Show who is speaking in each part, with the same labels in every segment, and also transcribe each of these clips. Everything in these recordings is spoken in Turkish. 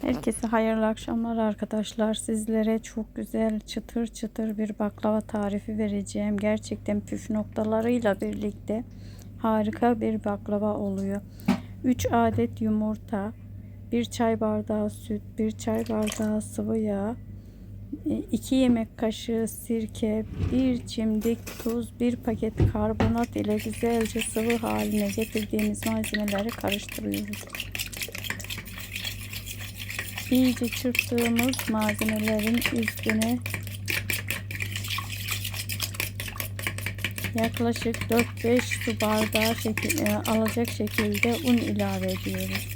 Speaker 1: Herkese hayırlı akşamlar arkadaşlar. Sizlere çok güzel çıtır çıtır bir baklava tarifi vereceğim. Gerçekten püf noktalarıyla birlikte harika bir baklava oluyor. 3 adet yumurta, 1 çay bardağı süt, 1 çay bardağı sıvı yağ, 2 yemek kaşığı sirke, 1 çimdik tuz, 1 paket karbonat ile güzelce sıvı haline getirdiğimiz malzemeleri karıştırıyoruz. İyice çırptığımız malzemelerin üstüne yaklaşık 4-5 su bardağı şekil, e, alacak şekilde un ilave ediyoruz.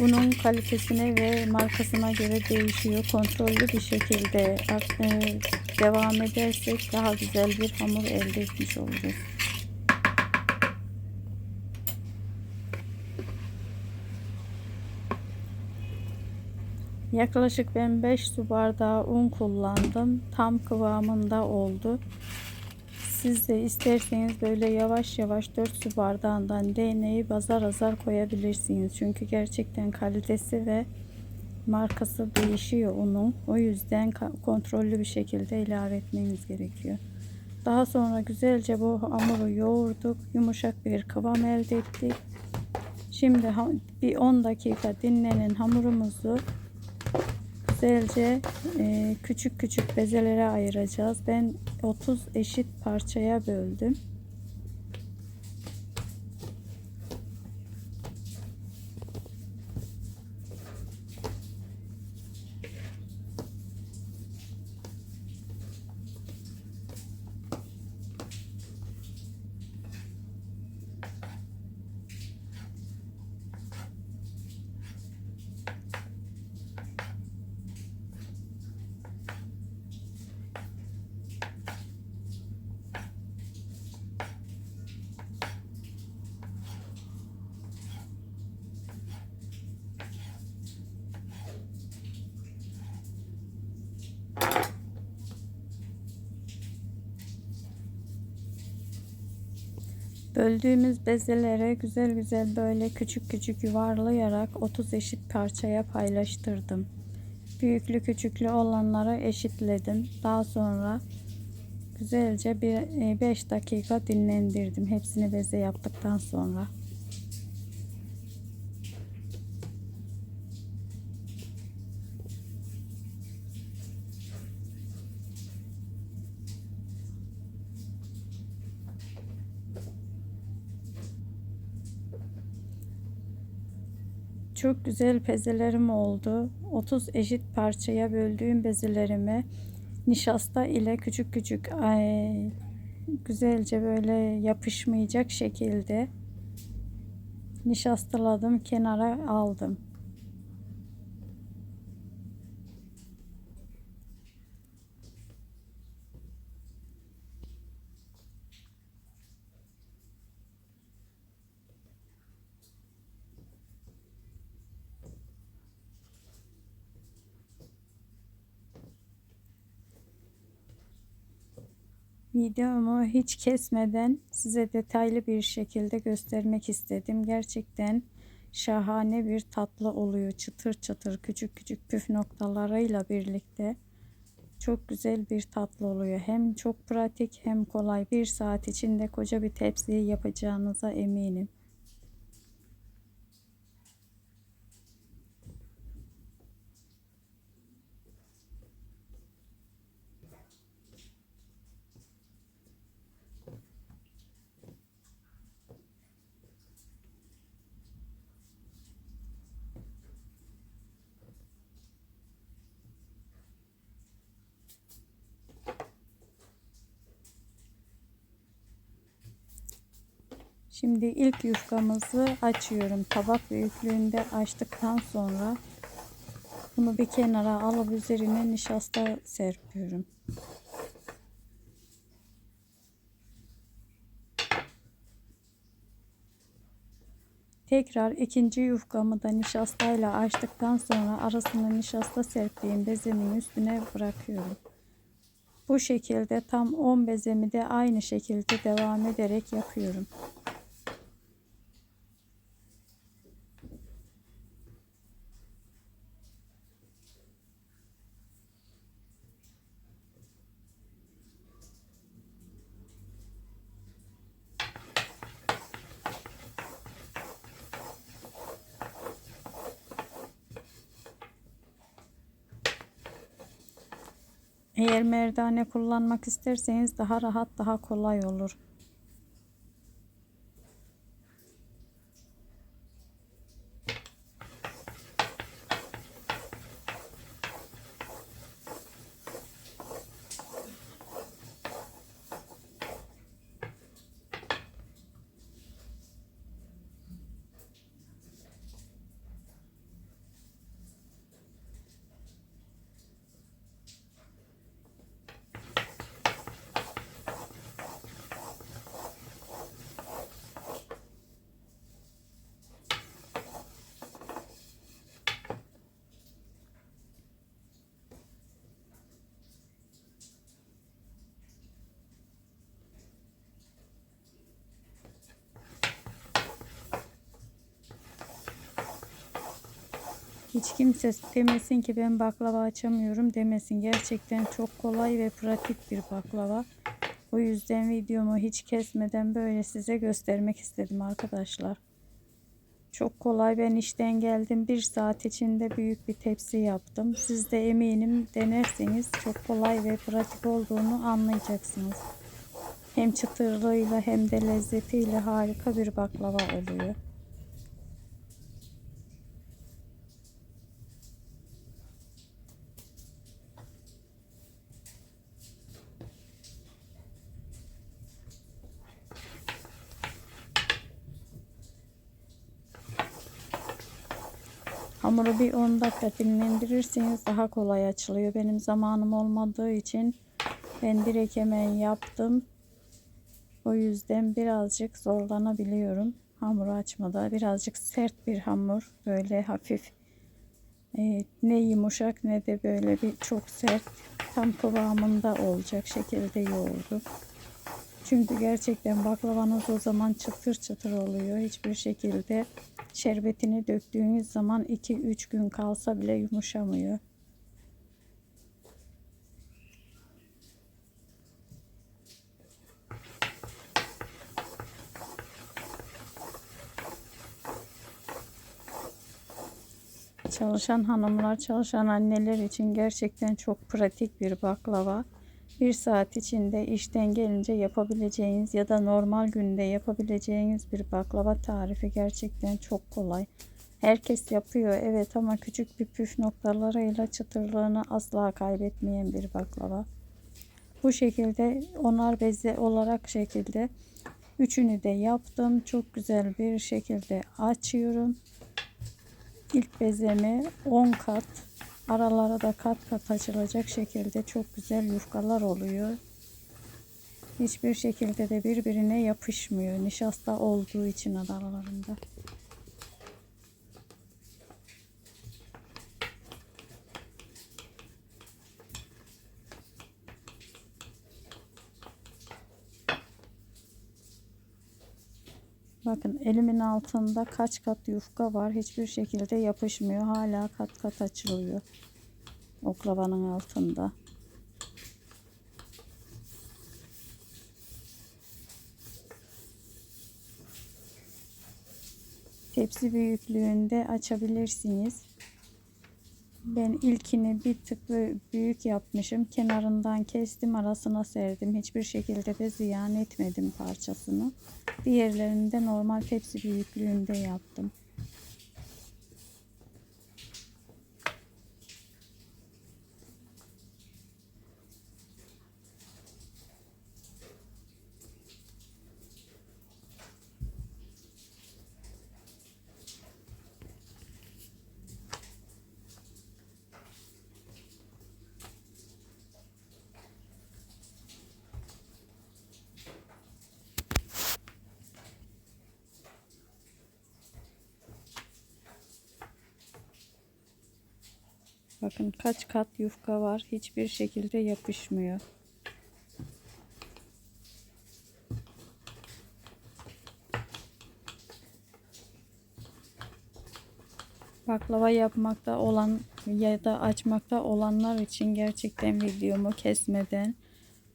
Speaker 1: Unun kalitesine ve markasına göre değişiyor. Kontrollü bir şekilde e, devam edersek daha güzel bir hamur elde etmiş oluruz. Yaklaşık ben 5 su bardağı un kullandım. Tam kıvamında oldu. Siz de isterseniz böyle yavaş yavaş 4 su bardağından deneyip azar azar koyabilirsiniz. Çünkü gerçekten kalitesi ve markası değişiyor unun. O yüzden kontrollü bir şekilde ilave etmeniz gerekiyor. Daha sonra güzelce bu hamuru yoğurduk. Yumuşak bir kıvam elde ettik. Şimdi bir 10 dakika dinlenen hamurumuzu güzelce e, küçük küçük bezelere ayıracağız. Ben 30 eşit parçaya böldüm. Böldüğümüz bezelere güzel güzel böyle küçük küçük yuvarlayarak 30 eşit parçaya paylaştırdım. Büyüklü küçüklü olanlara eşitledim. Daha sonra güzelce bir 5 e, dakika dinlendirdim. Hepsini beze yaptıktan sonra. Çok güzel bezelerim oldu. 30 eşit parçaya böldüğüm bezelerimi nişasta ile küçük küçük ay, güzelce böyle yapışmayacak şekilde nişastaladım kenara aldım. Videomu hiç kesmeden size detaylı bir şekilde göstermek istedim. Gerçekten şahane bir tatlı oluyor. Çıtır çıtır küçük küçük püf noktalarıyla birlikte. Çok güzel bir tatlı oluyor. Hem çok pratik hem kolay. Bir saat içinde koca bir tepsiyi yapacağınıza eminim. Şimdi ilk yufkamızı açıyorum. Tabak büyüklüğünde açtıktan sonra bunu bir kenara alıp üzerine nişasta serpiyorum. Tekrar ikinci yufkamı da nişastayla açtıktan sonra arasına nişasta serptiğim bezemin üstüne bırakıyorum. Bu şekilde tam 10 bezemi de aynı şekilde devam ederek yapıyorum. Eğer merdane kullanmak isterseniz daha rahat daha kolay olur. Hiç kimse demesin ki ben baklava açamıyorum demesin. Gerçekten çok kolay ve pratik bir baklava. O yüzden videomu hiç kesmeden böyle size göstermek istedim arkadaşlar. Çok kolay. Ben işten geldim. Bir saat içinde büyük bir tepsi yaptım. Siz de eminim denerseniz çok kolay ve pratik olduğunu anlayacaksınız. Hem çıtırlığıyla hem de lezzetiyle harika bir baklava oluyor. Hamuru bir 10 dakika dinlendirirseniz daha kolay açılıyor. Benim zamanım olmadığı için ben direkt hemen yaptım. O yüzden birazcık zorlanabiliyorum hamuru açmada. Birazcık sert bir hamur. Böyle hafif e, ne yumuşak ne de böyle bir çok sert tam kıvamında olacak şekilde yoğurdum. Çünkü gerçekten baklavanız o zaman çıtır çıtır oluyor. Hiçbir şekilde şerbetini döktüğünüz zaman 2-3 gün kalsa bile yumuşamıyor. Çalışan hanımlar, çalışan anneler için gerçekten çok pratik bir baklava. Bir saat içinde işten gelince yapabileceğiniz ya da normal günde yapabileceğiniz bir baklava tarifi gerçekten çok kolay. Herkes yapıyor evet ama küçük bir püf noktalarıyla çıtırlığını asla kaybetmeyen bir baklava. Bu şekilde onar beze olarak şekilde üçünü de yaptım. Çok güzel bir şekilde açıyorum. İlk bezemi 10 kat aralara da kat kat açılacak şekilde çok güzel yufkalar oluyor. Hiçbir şekilde de birbirine yapışmıyor. Nişasta olduğu için aralarında. Bakın elimin altında kaç kat yufka var. Hiçbir şekilde yapışmıyor. Hala kat kat açılıyor. Oklavanın altında. Tepsi büyüklüğünde açabilirsiniz. Ben ilkini bir tık büyük yapmışım. Kenarından kestim, arasına serdim. Hiçbir şekilde de ziyan etmedim parçasını. Diğerlerini de normal tepsi büyüklüğünde yaptım. Bakın kaç kat yufka var. Hiçbir şekilde yapışmıyor. Baklava yapmakta olan ya da açmakta olanlar için gerçekten videomu kesmeden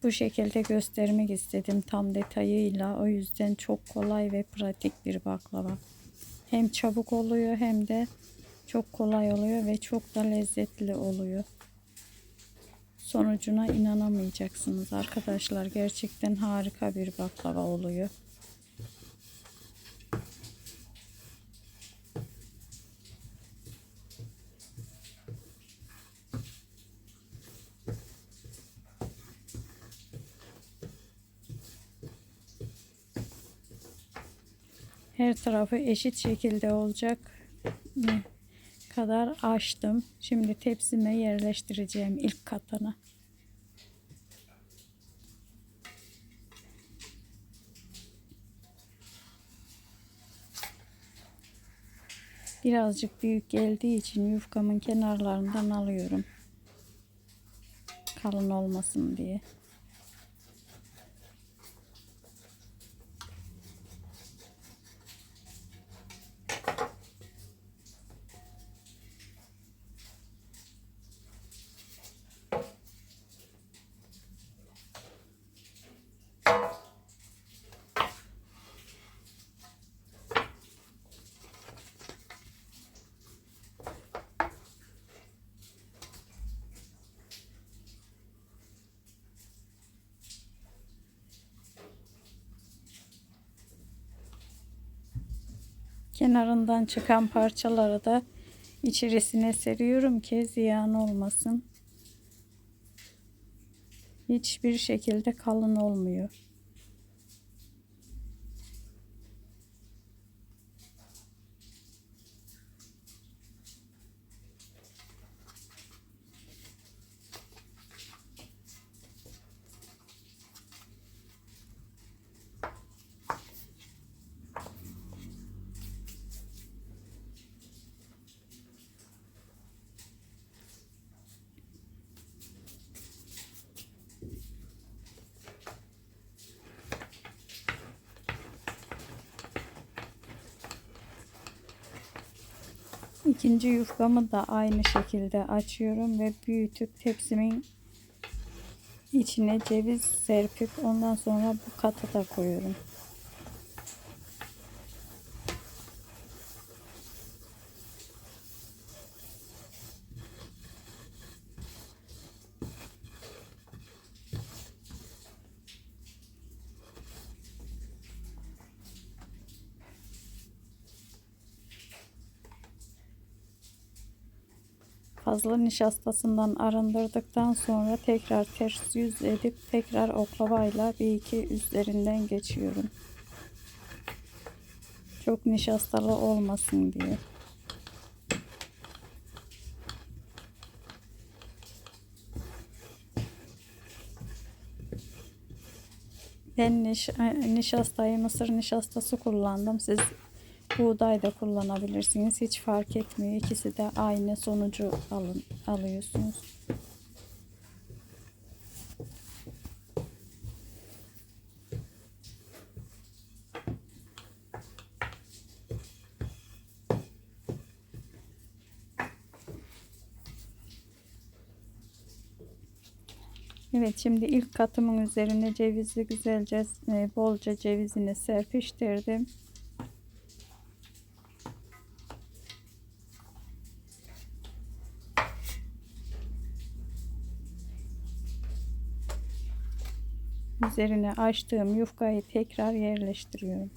Speaker 1: bu şekilde göstermek istedim tam detayıyla. O yüzden çok kolay ve pratik bir baklava. Hem çabuk oluyor hem de çok kolay oluyor ve çok da lezzetli oluyor. sonucuna inanamayacaksınız arkadaşlar. Gerçekten harika bir baklava oluyor. Her tarafı eşit şekilde olacak kadar açtım. Şimdi tepsime yerleştireceğim ilk katını. Birazcık büyük geldiği için yufkamın kenarlarından alıyorum. Kalın olmasın diye. Kenarından çıkan parçaları da içerisine seriyorum ki ziyan olmasın. Hiçbir şekilde kalın olmuyor. İkinci yufkamı da aynı şekilde açıyorum ve büyütüp tepsimin içine ceviz serpip ondan sonra bu katı da koyuyorum. Fazla nişastasından arındırdıktan sonra tekrar ters yüz edip tekrar oklavayla bir iki üzerinden geçiyorum. Çok nişastalı olmasın diye. Ben niş nişastayı mısır nişastası kullandım. Siz buğday da kullanabilirsiniz. Hiç fark etmiyor. İkisi de aynı sonucu alın, alıyorsunuz. Evet şimdi ilk katımın üzerine cevizi güzelce e, bolca cevizini serpiştirdim. Üzerine açtığım yufkayı tekrar yerleştiriyorum.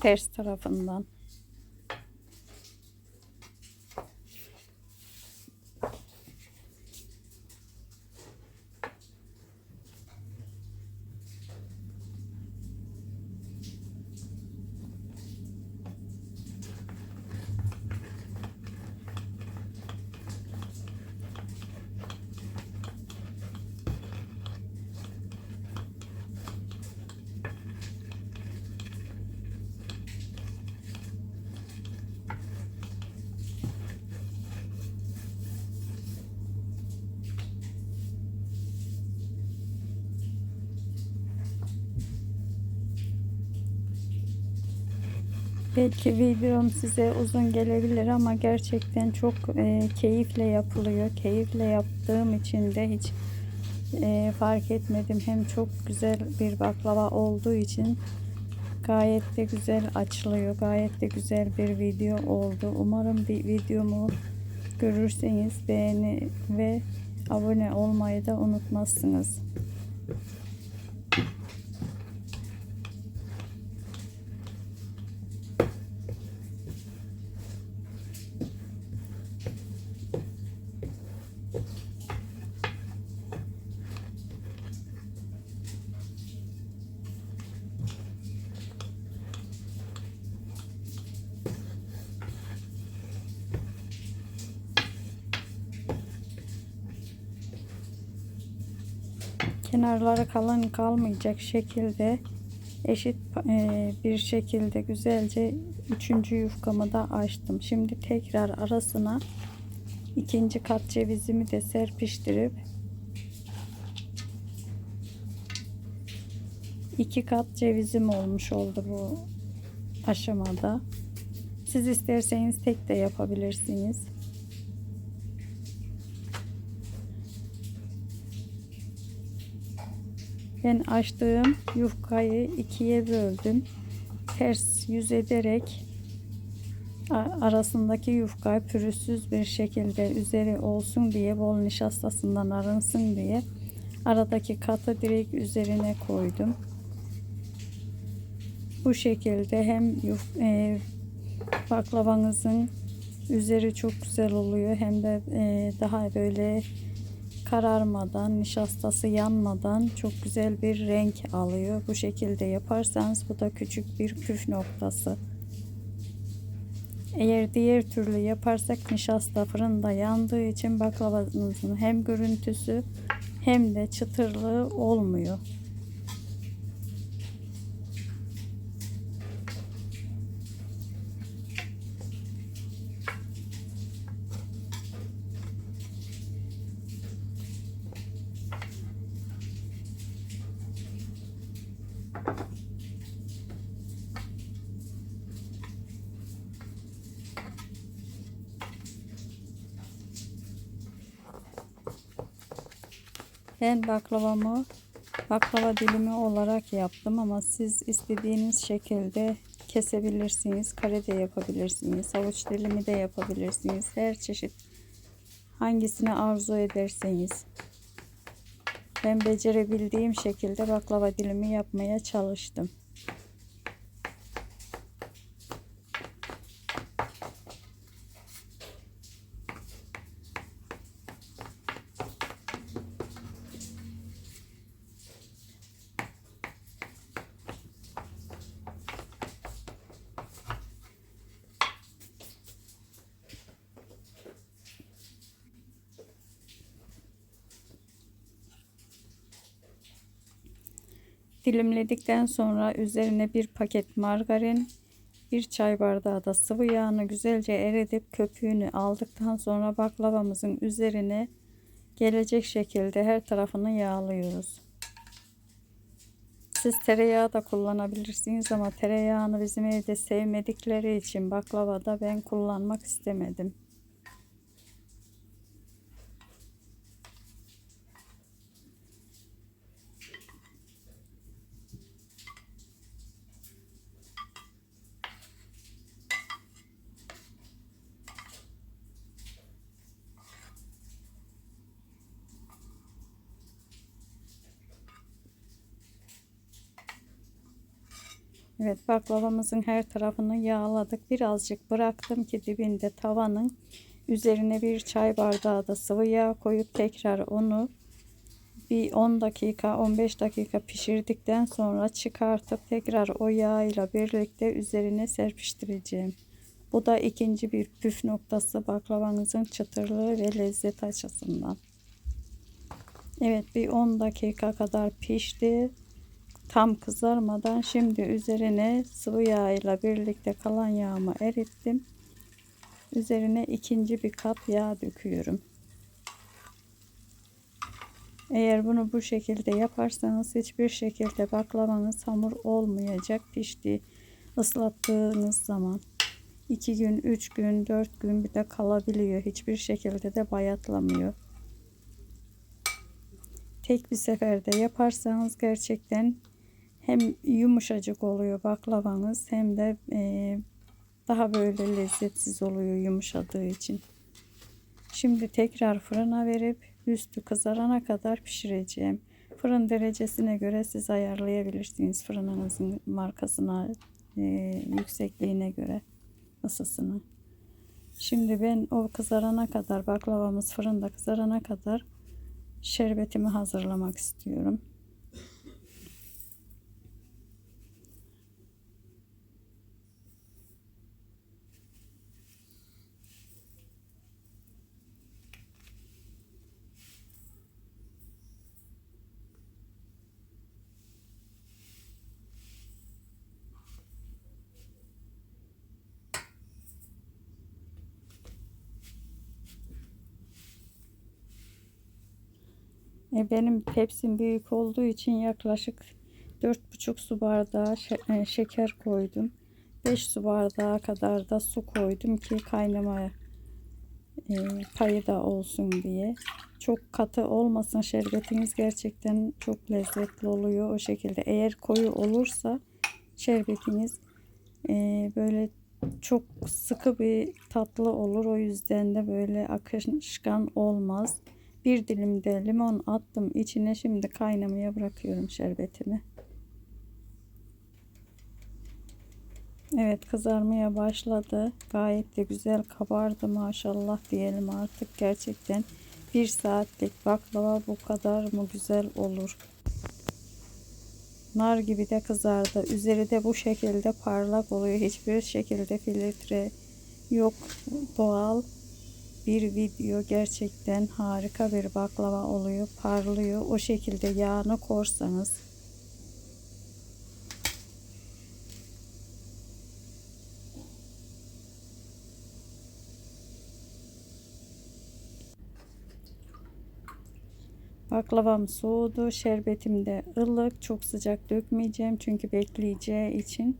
Speaker 1: Ters tarafından. Belki videom size uzun gelebilir ama gerçekten çok e, keyifle yapılıyor. Keyifle yaptığım için de hiç e, fark etmedim. Hem çok güzel bir baklava olduğu için gayet de güzel açılıyor. Gayet de güzel bir video oldu. Umarım bir videomu görürseniz beğeni ve abone olmayı da unutmazsınız. Kenarları kalın kalmayacak şekilde eşit e, bir şekilde güzelce üçüncü yufkamı da açtım. Şimdi tekrar arasına ikinci kat cevizimi de serpiştirip iki kat cevizim olmuş oldu bu aşamada. Siz isterseniz tek de yapabilirsiniz. Ben açtığım yufkayı ikiye böldüm. Ters yüz ederek arasındaki yufka pürüzsüz bir şekilde üzeri olsun diye bol nişastasından arınsın diye aradaki katı direkt üzerine koydum. Bu şekilde hem yuf, e, baklavanızın üzeri çok güzel oluyor hem de e, daha böyle kararmadan, nişastası yanmadan çok güzel bir renk alıyor. Bu şekilde yaparsanız bu da küçük bir püf noktası. Eğer diğer türlü yaparsak nişasta fırında yandığı için baklavanızın hem görüntüsü hem de çıtırlığı olmuyor. Ben baklavamı baklava dilimi olarak yaptım ama siz istediğiniz şekilde kesebilirsiniz. Kare de yapabilirsiniz. Havuç dilimi de yapabilirsiniz. Her çeşit hangisini arzu ederseniz. Ben becerebildiğim şekilde baklava dilimi yapmaya çalıştım. Dilimledikten sonra üzerine bir paket margarin, bir çay bardağı da sıvı yağını güzelce eritip köpüğünü aldıktan sonra baklavamızın üzerine gelecek şekilde her tarafını yağlıyoruz. Siz tereyağı da kullanabilirsiniz ama tereyağını bizim evde sevmedikleri için baklavada ben kullanmak istemedim. Evet baklavamızın her tarafını yağladık. Birazcık bıraktım ki dibinde tavanın üzerine bir çay bardağı da sıvı yağ koyup tekrar onu bir 10 dakika 15 dakika pişirdikten sonra çıkartıp tekrar o yağ ile birlikte üzerine serpiştireceğim. Bu da ikinci bir püf noktası baklavanızın çıtırlığı ve lezzet açısından. Evet bir 10 dakika kadar pişti tam kızarmadan şimdi üzerine sıvı yağ ile birlikte kalan yağımı erittim. Üzerine ikinci bir kat yağ döküyorum. Eğer bunu bu şekilde yaparsanız hiçbir şekilde baklavanız hamur olmayacak pişti ıslattığınız zaman. 2 gün, 3 gün, 4 gün bir de kalabiliyor. Hiçbir şekilde de bayatlamıyor. Tek bir seferde yaparsanız gerçekten hem yumuşacık oluyor baklavanız hem de e, daha böyle lezzetsiz oluyor yumuşadığı için. Şimdi tekrar fırına verip üstü kızarana kadar pişireceğim. Fırın derecesine göre siz ayarlayabilirsiniz. Fırınınızın markasına, e, yüksekliğine göre ısısını. Şimdi ben o kızarana kadar baklavamız fırında kızarana kadar şerbetimi hazırlamak istiyorum. Benim tepsim büyük olduğu için yaklaşık 4,5 su bardağı e, şeker koydum. 5 su bardağı kadar da su koydum ki kaynamaya e, payı da olsun diye. Çok katı olmasın şerbetiniz gerçekten çok lezzetli oluyor o şekilde. Eğer koyu olursa şerbetiniz e, böyle çok sıkı bir tatlı olur. O yüzden de böyle akışkan olmaz. Bir dilim de limon attım içine. Şimdi kaynamaya bırakıyorum şerbetimi. Evet kızarmaya başladı. Gayet de güzel kabardı maşallah diyelim artık. Gerçekten bir saatlik baklava bu kadar mı güzel olur. Nar gibi de kızardı. Üzeri de bu şekilde parlak oluyor. Hiçbir şekilde filtre yok. Doğal bir video gerçekten harika bir baklava oluyor. Parlıyor. O şekilde yağını korsanız Baklavam soğudu. Şerbetim de ılık. Çok sıcak dökmeyeceğim. Çünkü bekleyeceği için.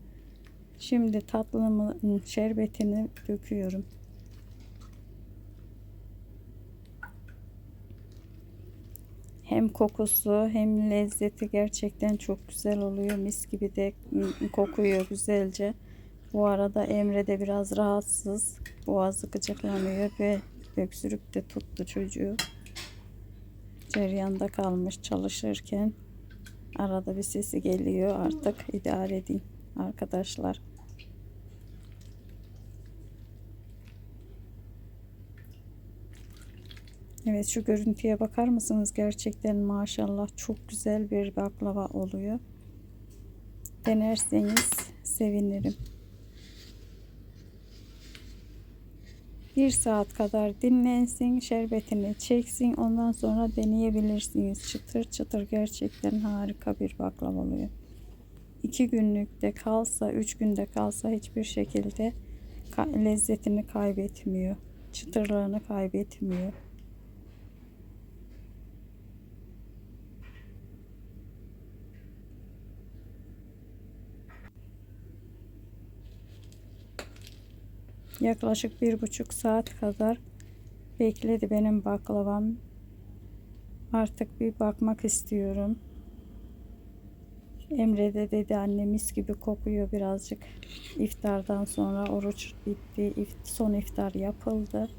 Speaker 1: Şimdi tatlımın şerbetini döküyorum. Hem kokusu hem lezzeti gerçekten çok güzel oluyor. Mis gibi de kokuyor güzelce. Bu arada Emre de biraz rahatsız. Boğazı gıcıklanıyor ve öksürük de tuttu çocuğu. Ceryanda kalmış çalışırken. Arada bir sesi geliyor artık idare edin arkadaşlar. Evet şu görüntüye bakar mısınız? Gerçekten maşallah çok güzel bir baklava oluyor. Denerseniz sevinirim. Bir saat kadar dinlensin, şerbetini çeksin. Ondan sonra deneyebilirsiniz. Çıtır çıtır gerçekten harika bir baklava oluyor. İki günlükte kalsa, üç günde kalsa hiçbir şekilde lezzetini kaybetmiyor. Çıtırlığını kaybetmiyor. Yaklaşık bir buçuk saat kadar bekledi benim baklavam. Artık bir bakmak istiyorum. Emre de dedi annemiz gibi kokuyor birazcık. İftardan sonra oruç bitti. Son iftar yapıldı.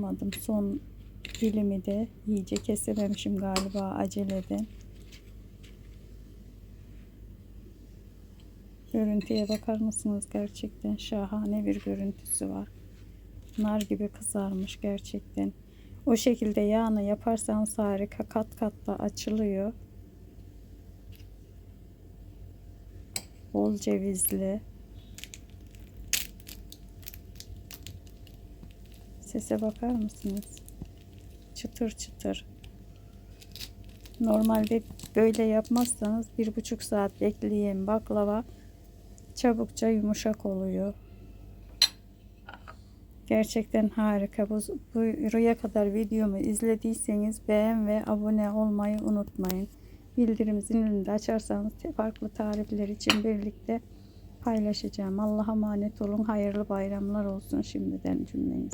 Speaker 1: Alamadım. Son dilimi de iyice kesememişim galiba aceleden. Görüntüye bakar mısınız? Gerçekten şahane bir görüntüsü var. Nar gibi kızarmış gerçekten. O şekilde yağını yaparsanız harika kat kat da açılıyor. Bol cevizli. Sese bakar mısınız? Çıtır çıtır. Normalde böyle yapmazsanız bir buçuk saat bekleyin baklava çabukça yumuşak oluyor. Gerçekten harika. Bu, buraya kadar videomu izlediyseniz beğen ve abone olmayı unutmayın. Bildirim zilini de açarsanız farklı tarifler için birlikte paylaşacağım. Allah'a emanet olun. Hayırlı bayramlar olsun şimdiden cümlenize.